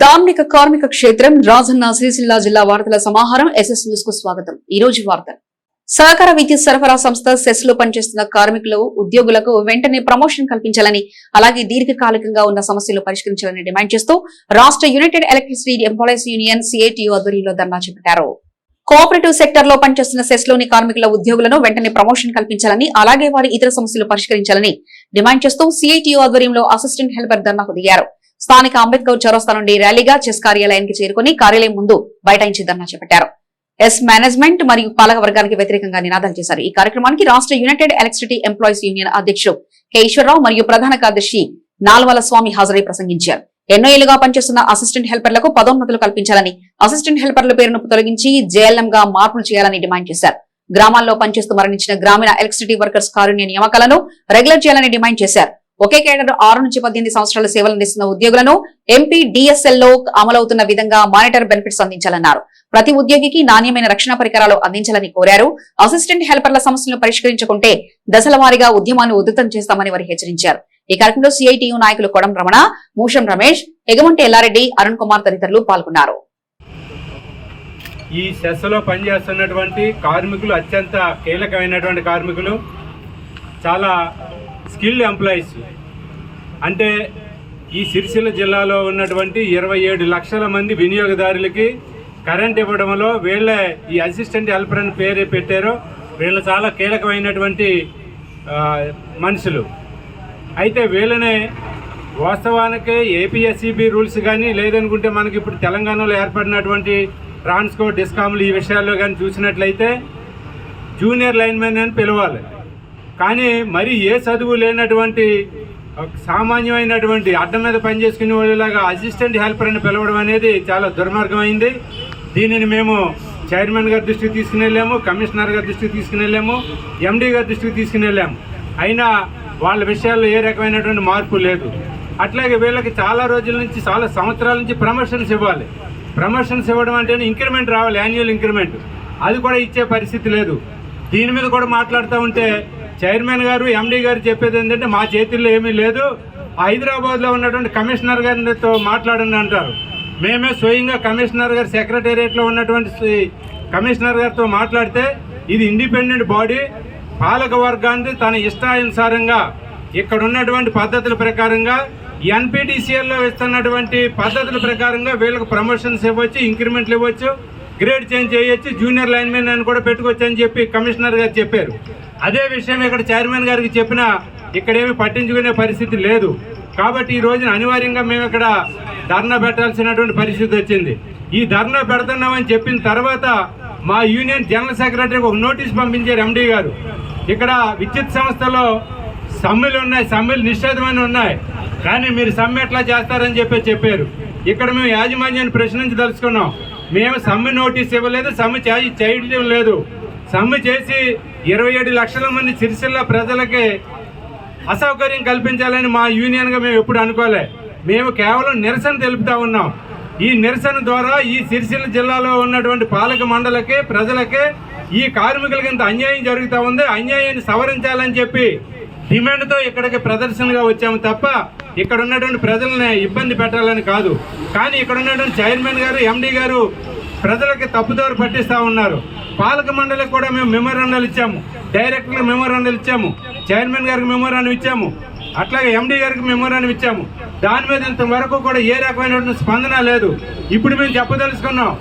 ధార్మిక కార్మిక క్షేత్రం రాజన్న సిరిసిల్ల జిల్లా వార్తల సమాహారం ఎస్ఎస్ న్యూస్కు స్వాగతం. ఈ రోజు వార్త. సహకార విద్యుత్ సరఫరా సంస్థ సెస్లో పనిచేస్తున్న కార్మికులు ఉద్యోగులకు వెంటనే ప్రమోషన్ కల్పించాలని అలాగే దీర్ఘకాలికంగా ఉన్న సమస్యలు పరిష్కరించాలని డిమాండ్ చేస్తూ రాష్ట్ర united electricity employees union CITU ఆధ్వర్యంలో ధర్నా చేపట్టారు. కోఆపరేటివ్ సెక్టర్లో పనిచేస్తున్న సెస్లోని కార్మికుల ఉద్యోగులను వెంటనే ప్రమోషన్ కల్పించాలని అలాగే వారి ఇతర సమస్యలు పరిష్కరించాలని డిమాండ్ చేస్తూ సిఐటియు ఆధ్వర్యంలో అసిస్టెంట్ హెల్పర్ ధర్నాకు దిగారు. స్థానిక అంబేద్కర్ చౌరస్తా నుండి ర్యాలీగా చెస్ కార్యాలయానికి చేరుకుని కార్యాలయం ముందు బైఠాయించి ధర్నా చేపట్టారు ఎస్ మేనేజ్మెంట్ మరియు పాలక వర్గానికి వ్యతిరేకంగా నినాదాలు చేశారు. ఈ కార్యక్రమానికి రాష్ట్ర యునైటెడ్ ఎలక్ట్రిసిటీ ఎంప్లాయీస్ యూనియన్ అధ్యక్షుడు కె ఈశ్వరరావు మరియు ప్రధాన కార్యదర్శి నాల్వల స్వామి హాజరై ప్రసంగించారు. ఎన్నో ఏళ్ళుగా పనిచేస్తున్న అసిస్టెంట్ హెల్పర్లకు పదోన్నతులు కల్పించాలని అసిస్టెంట్ హెల్పర్ల పేరును తొలగించి జేఎల్ఎం గా మార్పులు చేయాలని డిమాండ్ చేశారు. గ్రామాల్లో పనిచేస్తూ మరణించిన గ్రామీణ ఎలక్ట్రిసిటీ వర్కర్స్ కారుణ్య నియామకాలను రెగ్యులర్ చేయాలని డిమాండ్ చేశారు. ఒకే కేడర్ ఆరు నుంచి పద్దెనిమిది సంవత్సరాల సేవలు అందిస్తున్న ఉద్యోగులను ఎంపీ డిఎస్ఎల్లో అమలవుతున్న విధంగా మానిటర్ బెనిఫిట్స్ అందించాలన్నారు. ప్రతి ఉద్యోగికి నాణ్యమైన రక్షణ పరికరాలు అందించాలని కోరారు. అసిస్టెంట్ హెల్పర్ల సమస్యలను పరిష్కరించుకుంటే దశల వారీగా ఉద్యమాన్ని ఉధృతం చేస్తామని వారు హెచ్చరించారు. ఈ కార్యక్రమంలో సిఐటియు నాయకులు కొడం రమణ మూషం రమేష్ ఎగమంటి ఎల్లారెడ్డి అరుణ్ కుమార్ తదితరులు పాల్గొన్నారు. ఈ సెస్సులో పనిచేస్తున్నటువంటి కార్మికులు అత్యంత కీలకమైనటువంటి కార్మికులు. చాలా స్కిల్డ్ ఎంప్లాయీస్. అంటే ఈ సిరిసిల్ల జిల్లాలో ఉన్నటువంటి ఇరవై ఏడు లక్షల మంది వినియోగదారులకి కరెంట్ ఇవ్వడంలో వీళ్ళే ఈ అసిస్టెంట్ హెల్పర్ అని పేరు పెట్టారో. వీళ్ళు చాలా కీలకమైనటువంటి మనుషులు. అయితే వీళ్ళనే వాస్తవానికి ఏపీఎస్సిబి రూల్స్ కానీ లేదనుకుంటే మనకి ఇప్పుడు తెలంగాణలో ఏర్పడినటువంటి ట్రాన్స్కో డిస్కామ్లు ఈ విషయాల్లో కానీ చూసినట్లయితే జూనియర్ లైన్మెన్ అని పిలవాలి. కానీ మరి ఏ చదువు లేనటువంటి సామాన్యమైనటువంటి అడ్డం మీద పనిచేసుకునే వాళ్ళలాగా అసిస్టెంట్ హెల్పర్ అని పిలవడం అనేది చాలా దుర్మార్గమైంది. దీనిని మేము చైర్మన్ గారి దృష్టికి తీసుకుని వెళ్ళాము కమిషనర్ గారి దృష్టికి తీసుకుని వెళ్ళాము ఎండీ గారి దృష్టికి తీసుకుని వెళ్ళాము. అయినా వాళ్ళ విషయాల్లో ఏ రకమైనటువంటి మార్పు లేదు. అట్లాగే వీళ్ళకి చాలా రోజుల నుంచి చాలా సంవత్సరాల నుంచి ప్రమోషన్స్ ఇవ్వాలి. ప్రమోషన్స్ ఇవ్వడం అంటే ఇంక్రిమెంట్ రావాలి యాన్యువల్ ఇంక్రిమెంట్ అది కూడా ఇచ్చే పరిస్థితి లేదు. దీని మీద కూడా మాట్లాడుతూ ఉంటే చైర్మన్ గారు ఎండీ గారు చెప్పేది ఏంటంటే మా చేతుల్లో ఏమీ లేదు. హైదరాబాద్లో ఉన్నటువంటి కమిషనర్ గారితో మాట్లాడండి అంటారు. మేమే స్వయంగా కమిషనర్ గారు సెక్రటేరియట్లో ఉన్నటువంటి కమిషనర్ గారితో మాట్లాడితే ఇది ఇండిపెండెంట్ బాడీ. పాలక వర్గాన్ని తన ఇష్టానుసారంగా ఇక్కడ ఉన్నటువంటి పద్ధతుల ప్రకారంగా ఎన్పిటిసిఎల్లో ఇస్తున్నటువంటి పద్ధతుల ప్రకారంగా వీళ్ళకి ప్రమోషన్స్ ఇవ్వచ్చు ఇంక్రిమెంట్లు ఇవ్వచ్చు. గ్రేడ్ చేంజ్ చేయొచ్చు జూనియర్ లైన్మెన్ అని కూడా పెట్టుకోవచ్చు అని చెప్పి కమిషనర్ గారు చెప్పారు. అదే విషయం ఇక్కడ చైర్మన్ గారికి చెప్పినా ఇక్కడేమి పట్టించుకునే పరిస్థితి లేదు. కాబట్టి ఈ రోజున అనివార్యంగా మేము ఇక్కడ ధర్నా పెట్టాల్సినటువంటి పరిస్థితి వచ్చింది. ఈ ధర్నా పెడుతున్నామని చెప్పిన తర్వాత మా యూనియన్ జనరల్ సెక్రటరీకి ఒక నోటీస్ పంపించారు ఎండీ గారు. ఇక్కడ విద్యుత్ సంస్థలో సమ్మెలు ఉన్నాయి సమ్మెలు నిషేధమైన ఉన్నాయి. కానీ మీరు సమ్మె ఎట్లా చేస్తారని చెప్పి చెప్పారు. ఇక్కడ మేము యాజమాన్యాన్ని ప్రశ్నించదలుచుకున్నాం మేము సమ్మె నోటీస్ ఇవ్వలేదు సమ్మె చేయడం లేదు. సమ్మె చేసి ఇరవై ఏడు లక్షల మంది సిరిసిల్ల ప్రజలకి అసౌకర్యం కల్పించాలని మా యూనియన్గా మేము ఎప్పుడు అనుకోలే. మేము కేవలం నిరసన తెలుపుతా ఉన్నాం. ఈ నిరసన ద్వారా ఈ సిరిసిల్ల జిల్లాలో ఉన్నటువంటి పాలక మండలకి ప్రజలకి ఈ కార్మికులకి ఇంత అన్యాయం జరుగుతూ ఉంది. అన్యాయాన్ని సవరించాలని చెప్పి డిమాండ్తో ఇక్కడికి ప్రదర్శనగా వచ్చాము తప్ప ఇక్కడ ఉన్నటువంటి ప్రజల్ని ఇబ్బంది పెట్టాలని కాదు. కానీ ఇక్కడ ఉన్నటువంటి చైర్మన్ గారు ఎండీ గారు ప్రజలకి తప్పుదోరు పట్టిస్తూ ఉన్నారు. పాలక మండలికి కూడా మేము మెమోరాండాలు ఇచ్చాము. డైరెక్టర్లకు మెమోరాండాలు ఇచ్చాము. చైర్మన్ గారికి మెమోరాండం ఇచ్చాము. అట్లాగే ఎండీ గారికి మెమోరాండం ఇచ్చాము. దాని మీద ఇంతవరకు కూడా ఏ రకమైనటువంటి స్పందన లేదు. ఇప్పుడు మేము చెప్పదలుచుకున్నాం.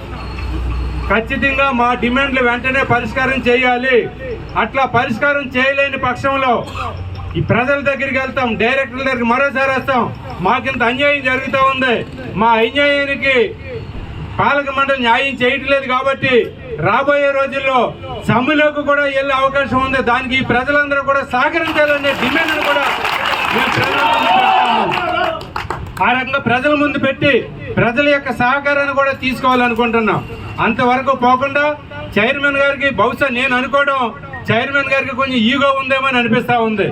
ఖచ్చితంగా మా డిమాండ్లు వెంటనే పరిష్కారం చేయాలి. అట్లా పరిష్కారం చేయలేని పక్షంలో ఈ ప్రజల దగ్గరికి వెళ్తాం డైరెక్టర్ల దగ్గరికి మరోసారి వస్తాం. మాకింత అన్యాయం జరుగుతూ ఉంది. మా అన్యాయానికి పాలక మండలి న్యాయం చేయట్లేదు కాబట్టి రాబోయే రోజుల్లో సమ్మెలోకి కూడా వెళ్ళే అవకాశం ఉంది. దానికి ప్రజలందరూ కూడా సహకరించాలనే డిమాండ్ కూడా ఆ రకంగా ప్రజల ముందు పెట్టి ప్రజల యొక్క సహకారాన్ని కూడా తీసుకోవాలనుకుంటున్నాం. అంతవరకు పోకుండా చైర్మన్ గారికి బహుశా నేను అనుకోవడం చైర్మన్ గారికి కొంచెం ఈగో ఉందేమో అని అనిపిస్తూ ఉంది.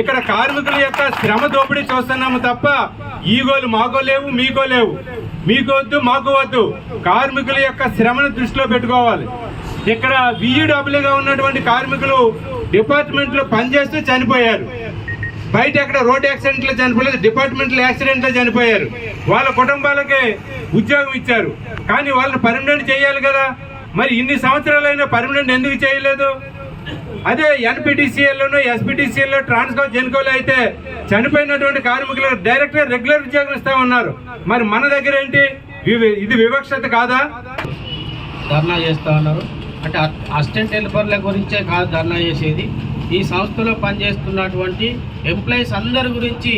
ఇక్కడ కార్మికుల యొక్క శ్రమ దోపిడీ చూస్తున్నాము తప్ప ఈగోలు మాకో లేవు మీకో లేవు. మీకు వద్దు మాకు వద్దు. కార్మికుల యొక్క శ్రమను దృష్టిలో పెట్టుకోవాలి. ఇక్కడ విఈడబ్ల్యూగా ఉన్నటువంటి కార్మికులు డిపార్ట్మెంట్లో పనిచేస్తూ చనిపోయారు. బయట ఎక్కడ రోడ్ యాక్సిడెంట్లో చనిపోలేదు డిపార్ట్మెంటల్ యాక్సిడెంట్లో చనిపోయారు. వాళ్ళ కుటుంబాలకి ఉద్యోగం ఇచ్చారు. కానీ వాళ్ళని పర్మనెంట్ చేయాలి కదా. మరి ఇన్ని సంవత్సరాలైనా పర్మనెంట్ ఎందుకు చేయలేదు? అదే ఎన్పిటిసిఎల్లోనూ ఎస్పిటిసిఎల్లో ట్రాన్స్కో జెన్కోలు అయితే చనిపోయినటువంటి కార్మికులకు డైరెక్ట్గా రెగ్యులర్ ఉద్యోగం ఇస్తా ఉన్నారు మరి మన దగ్గర ఏంటి? ఇది వివక్షత కాదా? ధర్నా చేస్తూ ఉన్నారు. అంటే అసిస్టెంట్ హెల్పర్ల గురించే కాదు ధర్నా చేసేది. ఈ సంస్థలో పనిచేస్తున్నటువంటి ఎంప్లాయీస్ అందరి గురించి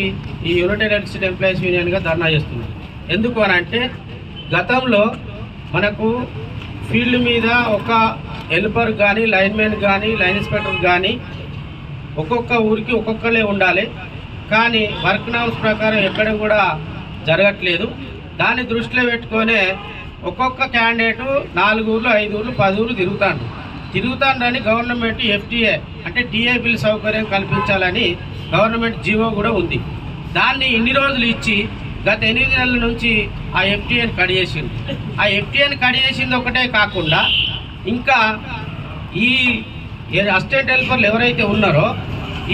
ఈ యునైటెడ్ ఎలక్ట్రిసిటీ ఎంప్లాయీస్ యూనియన్గా ధర్నా చేస్తున్నారు. ఎందుకు అని అంటే గతంలో మనకు ఫీల్డ్ మీద ఒక హెల్పర్ కానీ లైన్మెన్ కానీ లైన్ ఇన్స్పెక్టర్ కానీ ఒక్కొక్క ఊరికి ఒక్కొక్కలే ఉండాలి. కానీ వర్క్ నామ్స్ ప్రకారం ఎక్కడ కూడా జరగట్లేదు. దాన్ని దృష్టిలో పెట్టుకొనే ఒక్కొక్క క్యాండిడేట్ నాలుగు ఊర్లు ఐదు ఊర్లు పది ఊర్లు తిరుగుతాడు తిరుగుతాడని గవర్నమెంట్ ఎఫ్టీఏ అంటే టీఏ బిల్ సౌకర్యం కల్పించాలని గవర్నమెంట్ జీవో కూడా ఉంది. దాన్ని ఇన్ని రోజులు ఇచ్చి గత ఎనిమిది నెలల నుంచి ఆ ఎఫ్టీఏని కడిగేసింది ఆ ఎఫ్టీఏని కడిగేసింది ఒకటే కాకుండా ఇంకా ఈ అసిస్టెంట్ హెల్పర్లు ఎవరైతే ఉన్నారో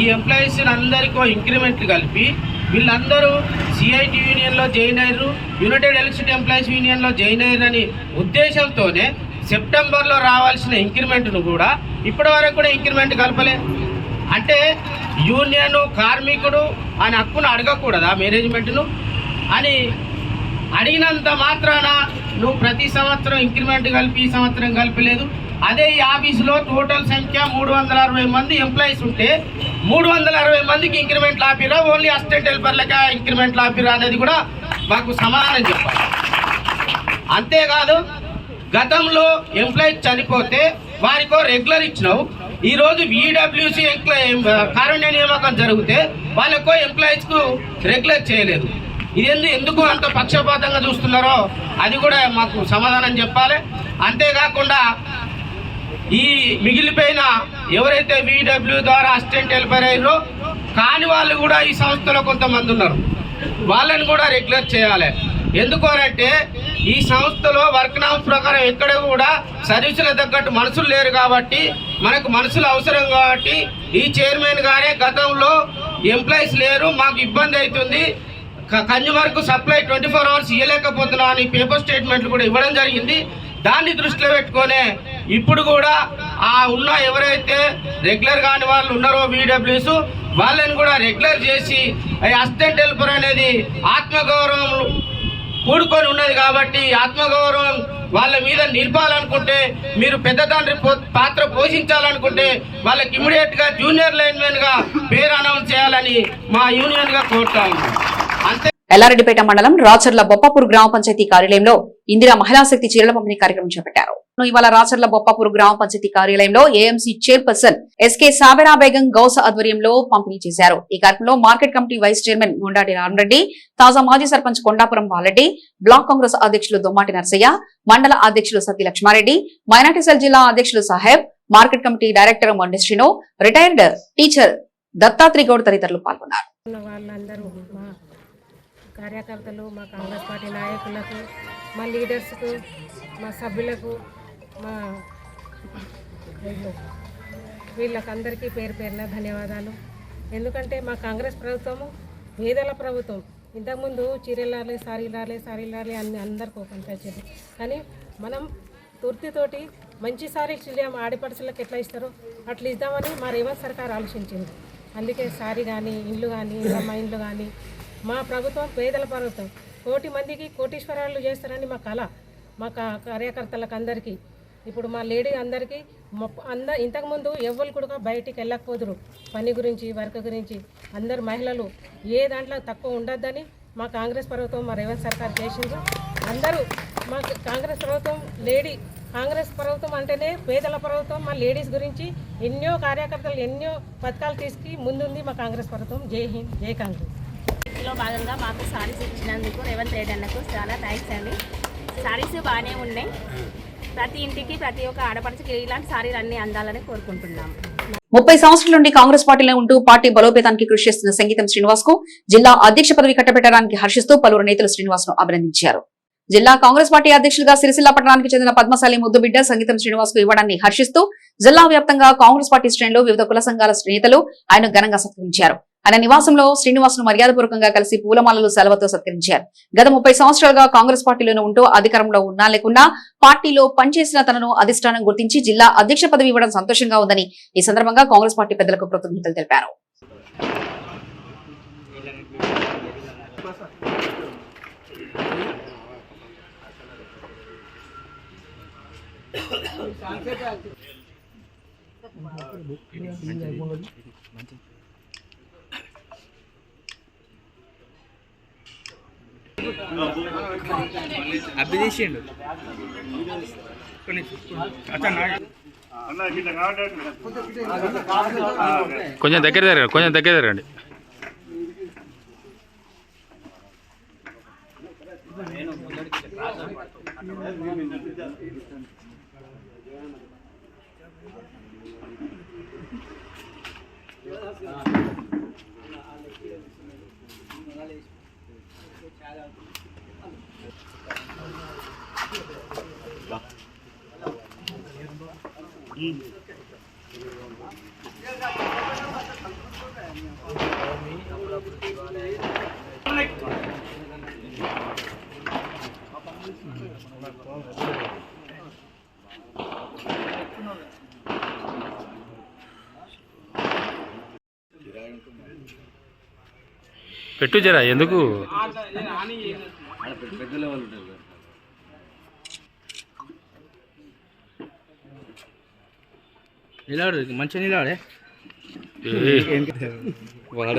ఈ ఎంప్లాయీస్ అందరికీ ఇంక్రిమెంట్లు కలిపి వీళ్ళందరూ సిఐటి యూనియన్లో జాయిన్ అయ్యారు. యునైటెడ్ ఎలక్ట్రిసిటీ ఎంప్లాయీస్ యూనియన్లో జాయిన్ అయ్యారని అని ఉద్దేశంతోనే సెప్టెంబర్లో రావాల్సిన ఇంక్రిమెంట్ను కూడా ఇప్పటి వరకు కూడా ఇంక్రిమెంట్ కలపలే. అంటే యూనియన్ కార్మికుడు అని హక్కును అడగకూడదా మేనేజ్మెంట్ను? అని అడిగినంత మాత్రాన నువ్వు ప్రతి సంవత్సరం ఇంక్రిమెంట్ కలిపి ఈ సంవత్సరం కలిపలేదు. అదే ఈ ఆఫీసులో టోటల్ సంఖ్య మూడు వందల అరవై మంది ఎంప్లాయీస్ ఉంటే మూడు వందల అరవై మందికి ఇంక్రిమెంట్లు ఆపిరా ఓన్లీ అసిస్టెంట్ హెల్పర్లకే ఇంక్రిమెంట్లు ఆపిరా అనేది కూడా మాకు సమాధానం చెప్పాలి. అంతేకాదు గతంలో ఎంప్లాయీస్ చనిపోతే వారికో రెగ్యులర్ ఇచ్చినావు. ఈరోజు ఈడబ్ల్యూసి కారుణ్య నియామకం జరిగితే వాళ్ళకో ఎంప్లాయీస్కు రెగ్యులర్ చేయలేదు. ఇది ఎందుకు అంత పక్షపాతంగా చూస్తున్నారో? అది కూడా మాకు సమాధానం చెప్పాలి. అంతేకాకుండా ఈ మిగిలిపోయిన ఎవరైతే విడబ్ల్యూ ద్వారా అసిస్టెంట్ వెళ్ళిపోయారో అయ్యారో కాని వాళ్ళు కూడా ఈ సంస్థలో కొంతమంది ఉన్నారు. వాళ్ళని కూడా రెగ్యులర్ చేయాలి. ఎందుకు అంటే ఈ సంస్థలో వర్క్ నామ్స్ ప్రకారం ఎక్కడ కూడా సర్వీసుల తగ్గట్టు మనుషులు లేరు కాబట్టి మనకు మనుషులు అవసరం కాబట్టి ఈ చైర్మన్ గారే గతంలో ఎంప్లాయీస్ లేరు మాకు ఇబ్బంది అవుతుంది. కన్జ్యూమర్కు సప్లై ట్వంటీ ఫోర్ అవర్స్ ఇవ్వలేకపోతున్నా అని పేపర్ స్టేట్మెంట్లు కూడా ఇవ్వడం జరిగింది. దాన్ని దృష్టిలో పెట్టుకొని ఇప్పుడు కూడా ఆ ఉన్న ఎవరైతే రెగ్యులర్ కాని వాళ్ళు ఉన్నారో బీడబ్ల్యూస్ వాళ్ళని కూడా రెగ్యులర్ చేసి అసిస్టెంట్ హెల్పర్ అనేది ఆత్మగౌరవం కూడుకొని ఉన్నది కాబట్టి ఆత్మగౌరవం వాళ్ళ మీద నిలపాలనుకుంటే మీరు పెద్ద తండ్రి పో- పాత్ర పోషించాలనుకుంటే వాళ్ళకి ఇమీడియట్గా జూనియర్ లైన్మెన్గా పేరు అనౌన్స్ చేయాలని మా యూనియన్గా కోరుతాము ఎల్లారెడ్డిపేట మండలం రాచర్ల బొప్పాపూర్ గ్రామ పంచాయతీ కార్యాలయంలో ఇందిరా మహిళా శక్తి చీరల పంపిణీ కార్యక్రమం చేపట్టారు. ఇవాళ రాచర్ల బొప్పాపూర్ గ్రామ పంచాయతీ కార్యాలయంలో AMC chairperson SK Sabera Begum గౌస ఆధ్వర్యంలో పంపిణీ చేశారు. ఈ కార్యక్రమంలో market committee vice chairman Gundati Ramareddy తాజా మాజీ సర్పంచ్ కొండాపురం బాలరెడ్డి బ్లాక్ కాంగ్రెస్ అధ్యక్షులు దొమ్మాటి నర్సయ్య మండల అధ్యక్షులు సత్య లక్ష్మారెడ్డి మైనార్టీ సెల్ జిల్లా అధ్యక్షులు Saheb market committee director Mondi Srinu retired teacher Dattatri Goud తదితరులు పాల్గొన్నారు. కార్యకర్తలు మా కాంగ్రెస్ పార్టీ నాయకులకు మా లీడర్స్కు మా సభ్యులకు మా వీళ్ళకందరికీ పేరు పేరున ధన్యవాదాలు. ఎందుకంటే మా కాంగ్రెస్ ప్రభుత్వము పేదల ప్రభుత్వం. ఇంతకుముందు చీరలాలే సారీలాలే సారీలాలే అన్ని అందరికీ ఒక వచ్చేది కానీ మనం తుర్తితోటి మంచి సారీ ఇచ్చాం ఆడపడుచులకు ఎట్లా ఇస్తారో అట్లా ఇద్దామని మా రేవంత్ సర్కార్ ఆలోచించింది. అందుకే సారీ కానీ ఇండ్లు కానీ మా ఇండ్లు కానీ మా ప్రభుత్వం పేదల ప్రభుత్వం కోటి మందికి కోటీశ్వరాలు చేస్తారని మా కళ మా కా- కార్యకర్తలకు అందరికీ. ఇప్పుడు మా లేడీ అందరికీ అంద ఇంతకుముందు ఎవరు కూడా బయటికి వెళ్ళకపోదురు. పని గురించి వర్క్ గురించి. అందరు మహిళలు. ఏ దాంట్లో తక్కువ ఉండొద్దని మా కాంగ్రెస్ ప్రభుత్వం మా రేవంత్ సర్కార్ చేసింది అందరూ మా కాంగ్రెస్ ప్రభుత్వం లేడీ కాంగ్రెస్ ప్రభుత్వం అంటేనే పేదల ప్రభుత్వం మా లేడీస్ గురించి ఎన్నో కార్యకర్తలు ఎన్నో పథకాలు తీసుకు ముందుంది మా కాంగ్రెస్ ప్రభుత్వం. జై హింద్ జై కాంగ్రెస్. లో భాగంగా మాకు సారీస్ ఇచ్చినందుకు రేవంత్ రెడ్డి అన్నకు చాలా థ్యాంక్స్ అండి. సారీస్ బాగానే ఉన్నాయి. ప్రతి ఇంటికి ప్రతి ఒక్క ఆడపడుచుకి ఇలాంటి సారీలు అన్ని అందాలని కోరుకుంటున్నాము ముప్పై సంవత్సరాల నుండి కాంగ్రెస్ పార్టీలో ఉంటూ పార్టీ బలోపేతానికి కృషి చేస్తున్న సంగీతం శ్రీనివాస్కు జిల్లా అధ్యక్ష పదవి కట్టబెట్టడానికి హర్షిస్తూ పలువురు నేతలు శ్రీనివాస్ను అభినందించారు. జిల్లా కాంగ్రెస్ పార్టీ అధ్యక్షులుగా సిరిసిల్ల పట్టణానికి చెందిన పద్మశాలి ముద్దుబిడ్డ సంగీతం శ్రీనివాస్కు ఇవ్వడాన్ని హర్షిస్తూ జిల్లా వ్యాప్తంగా కాంగ్రెస్ పార్టీ శ్రేణులు వివిధ కుల సంఘాల నేతలు ఆయన ఘనంగా సత్కరించారు. ఆయన నివాసంలో శ్రీనివాసును మర్యాదపూర్వకంగా కలిసి పూలమాలలు సెలవుతో సత్కరించారు. గత ముప్పై సంవత్సరాలుగా కాంగ్రెస్ పార్టీలోనే ఉంటూ అధికారంలో ఉన్నా లేకున్నా పార్టీలో పనిచేసిన తనను అధిష్టానం గుర్తించి జిల్లా అధ్యక్ష పదవి ఇవ్వడం సంతోషంగా ఉందని ఈ సందర్భంగా కాంగ్రెస్ పార్టీ పెద్దలకు కృతజ్ఞతలు తెలిపారు. అబ్బి తీసిండు. కొంచెం దగ్గర జరగండి కొంచెం దగ్గర జరగండి పెట్టు జరా ఎందుకు? నిలబడు మంచిగా నిలబడే. వాడ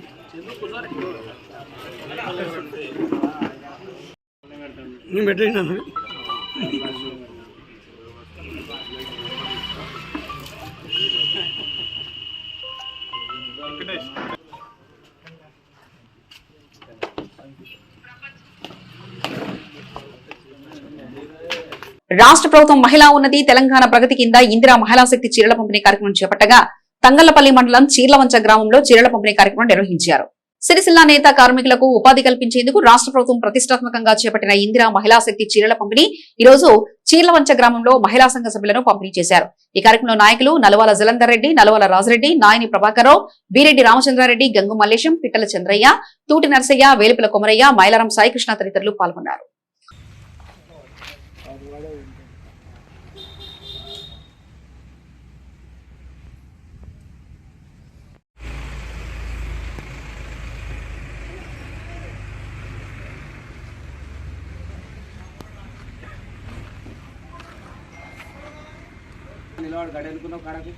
నేను రాష్ట్ర ప్రభుత్వం మహిళా ఉన్నతి తెలంగాణ ప్రగతి కింద ఇందిరా మహిళా శక్తి చీరల పంపిణీ కార్యక్రమం చేపట్టగా తంగళ్ళపల్లి మండలం చీర్లవంచ గ్రామంలో చీరల పంపిణీ కార్యక్రమం నిర్వహించారు. సిరిసిల్ల నేత కార్మికులకు ఉపాధి కల్పించేందుకు రాష్ట్ర ప్రభుత్వం ప్రతిష్టాత్మకంగా చేపట్టిన ఇందిరా మహిళా శక్తి చీరల పంపిణీ ఈ రోజు చీర్లవంచ గ్రామంలో మహిళా సంఘ సభ్యులను పంపిణీ చేశారు. ఈ కార్యక్రమంలో నాయకులు నలవాల జలంధర్ రెడ్డి నలవాల రాజరెడ్డి నాయని ప్రభాకరరావు బీరెడ్డి రామచంద్రారెడ్డి గంగు మల్లేశం పిట్టల చంద్రయ్య తూటి నరసయ్య వేలుపుల కొమరయ్య మైలారం సాయికృష్ణ తదితరులు పాల్గొన్నారు. నిలబడు గడి అనుకున్నావు కడకు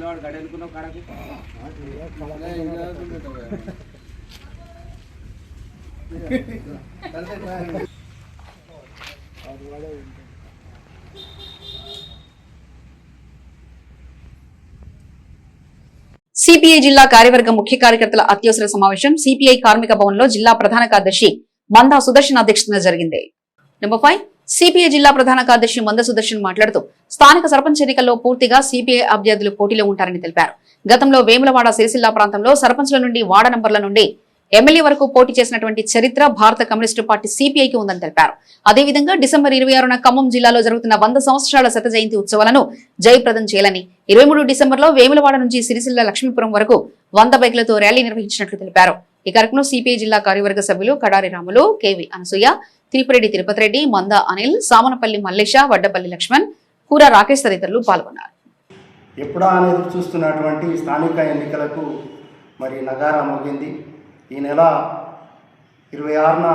నిలబడు గడి అనుకున్నావు కడకు? సిపిఐ జిల్లా కార్యవర్గ ముఖ్య కార్యకర్తల అత్యవసర సమావేశం సిపిఐ కార్మిక భవన్లో జిల్లా ప్రధాన కార్యదర్శి మందా సుదర్శన్ అధ్యక్షతన జరిగింది. నెంబర్ ఫైవ్ సిపిఐ జిల్లా ప్రధాన కార్యదర్శి మంద సుదర్శన్ మాట్లాడుతూ స్థానిక సర్పంచ్ ఎన్నికల్లో పూర్తిగా సిపిఐ అభ్యర్థులు పోటీలో ఉంటారని తెలిపారు. గతంలో వేములవాడ సిరిసిల్ల ప్రాంతంలో సర్పంచ్ల నుండి వార్డ నంబర్ల నుండి ఎమ్మెల్యే వరకు పోటీ చేసినటువంటి చరిత్ర భారత కమ్యూనిస్టు పార్టీ సిపిఐకి ఉందని తెలిపారు. అదేవిధంగా డిసెంబర్ ఇరవై ఆరున ఖమ్మం జిల్లాలో జరుగుతున్న వంద సంవత్సరాల శత జయంతి ఉత్సవాలను జయప్రదం చేయాలని ఇరవై మూడు డిసెంబర్లో వేములవాడ నుంచి సిరిసిల్ల లక్ష్మీపురం వరకు వంద బైకులతో ర్యాలీ నిర్వహించినట్లు తెలిపారు. ఈ కార్యక్రమంలో సిపిఐ జిల్లా కార్యవర్గ సభ్యులు కడారి రాములు కేవి అనసూయ తిరుపరెడ్డి తిరుపతి రెడ్డి మంద అనిల్ సామనపల్లి మల్లేష వడ్డపల్లి లక్ష్మణ్ కూర రాకేష్ తదితరులు పాల్గొన్నారు. ఎప్పుడా అనేది చూస్తున్నటువంటి స్థానిక ఎన్నికలకు మరి నగారా మోగింది. ఈ నెల ఇరవై ఆరున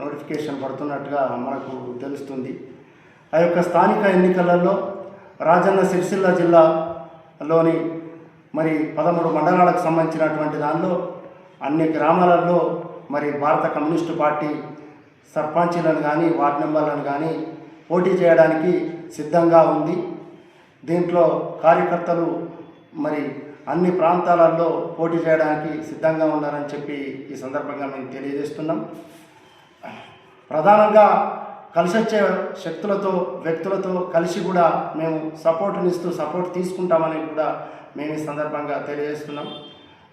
నోటిఫికేషన్ పడుతున్నట్టుగా మనకు తెలుస్తుంది. ఆ యొక్క స్థానిక ఎన్నికలలో రాజన్న సిరిసిల్ల జిల్లాలోని మరి పదమూడు మండలాలకు సంబంధించినటువంటి దానిలో అన్ని గ్రామాలలో మరి భారత కమ్యూనిస్టు పార్టీ సర్పంచ్లను కానీ వార్డు మెంబర్లను కానీ పోటీ చేయడానికి సిద్ధంగా ఉంది. దీంట్లో కార్యకర్తలు మరి అన్ని ప్రాంతాలలో పోటీ చేయడానికి సిద్ధంగా ఉన్నారని చెప్పి ఈ సందర్భంగా మేము తెలియజేస్తున్నాం. ప్రధానంగా కలిసి వచ్చే శక్తులతో వ్యక్తులతో కలిసి కూడా మేము సపోర్ట్నిస్తూ సపోర్ట్ తీసుకుంటామని కూడా మేము ఈ సందర్భంగా తెలియజేస్తున్నాం.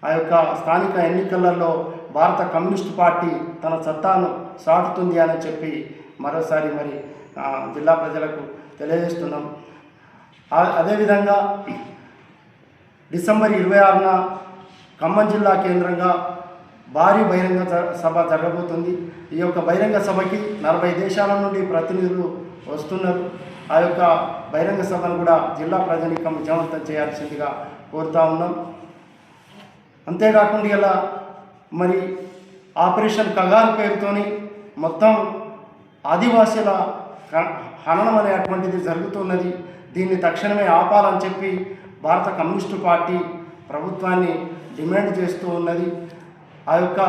ఆ యొక్క స్థానిక ఎన్నికలలో భారత కమ్యూనిస్టు పార్టీ తన సత్తాను సాటుతుంది అని చెప్పి మరోసారి మరి జిల్లా ప్రజలకు తెలియజేస్తున్నాం. అదేవిధంగా డిసెంబర్ ఇరవై ఆరున ఖమ్మం జిల్లా కేంద్రంగా భారీ బహిరంగ సభ జరగబోతుంది. ఈ యొక్క బహిరంగ సభకి నలభై దేశాల నుండి ప్రతినిధులు వస్తున్నారు. ఆ యొక్క బహిరంగ సభను కూడా జిల్లా ప్రజానికం విజయవంతం చేయాల్సిందిగా కోరుతా ఉన్నాం. అంతేకాకుండా ఇలా మరి ఆపరేషన్ కగారు పేరుతోని మొత్తం ఆదివాసీల హననం అనేటువంటిది జరుగుతున్నది. దీన్ని తక్షణమే ఆపాలని చెప్పి భారత కమ్యూనిస్టు పార్టీ ప్రభుత్వాన్ని డిమాండ్ చేస్తూ ఉన్నది. ఆ యొక్క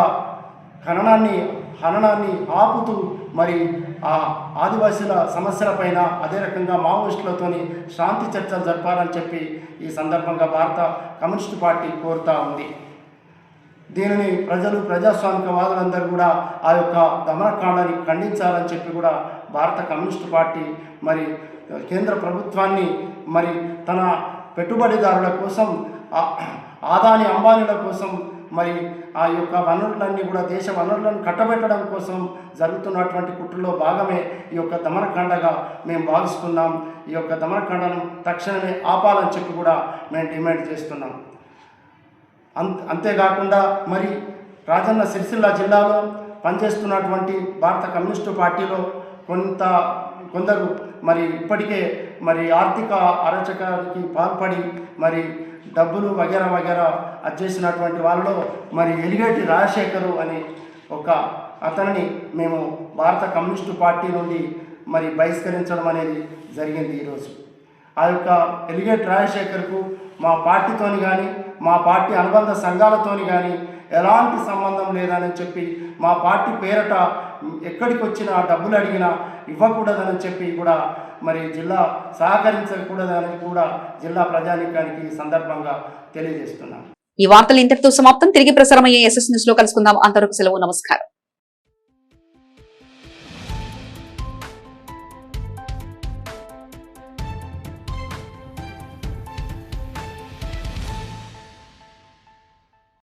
ఖననాన్ని హననాన్ని ఆపుతూ మరి ఆ ఆదివాసీల సమస్యలపైన అదే రకంగా మావోయిస్టులతోని శాంతి చర్చలు జరపాలని చెప్పి ఈ సందర్భంగా భారత కమ్యూనిస్టు పార్టీ కోరుతా ఉంది. దీనిని ప్రజలు ప్రజాస్వామికవాదులందరూ కూడా ఆ యొక్క దమనకాండాన్ని ఖండించాలని చెప్పి కూడా భారత కమ్యూనిస్టు పార్టీ మరి కేంద్ర ప్రభుత్వాన్ని మరి తన పెట్టుబడిదారుల కోసం ఆదాని అంబానీల కోసం మరి ఆ యొక్క వనరులన్నీ కూడా దేశ వనరులను కట్టబెట్టడం కోసం జరుగుతున్నటువంటి కుట్రలో భాగమే ఈ యొక్క దమనకాండగా మేము భావిస్తున్నాం. ఈ యొక్క దమనకాండను తక్షణమే ఆపాలని చెప్పి కూడా మేము డిమాండ్ చేస్తున్నాం. అంత అంతేకాకుండా మరి రాజన్న సిరిసిల్ల జిల్లాలో పనిచేస్తున్నటువంటి భారత కమ్యూనిస్టు పార్టీలో కొంత కొందరు మరి ఇప్పటికే మరి ఆర్థిక అరచకానికి పాల్పడి మరి డబ్బులు వగేర వగేర చేసినటువంటి వాళ్ళలో మరి ఎలిగేటి రాజశేఖరు అని ఒక అతనిని మేము భారత కమ్యూనిస్టు పార్టీ నుండి మరి బహిష్కరించడం అనేది జరిగింది ఈరోజు. ఆ యొక్క ఎలిగేట్ రాజశేఖర్కు మా పార్టీతోని కానీ మా పార్టీ అనుబంధ సంఘాలతోని కానీ ఎలాంటి సంబంధం లేదని చెప్పి మా పార్టీ పేరట ఎక్కడికి వచ్చినా డబ్బులు అడిగినా ఇవ్వకూడదని చెప్పి కూడా మరి జిల్లా సహకరించకూడదని కూడా జిల్లా ప్రజానీకానికి సందర్భంగా తెలియజేస్తున్నాను. ఈ వార్తలు ఇంతటితో సమాప్తం. తిరిగి ప్రసారమయ్యే ఎస్ఎస్ న్యూస్లో కలుసుకుందాం. అంతవరకు సెలవు. నమస్కారం.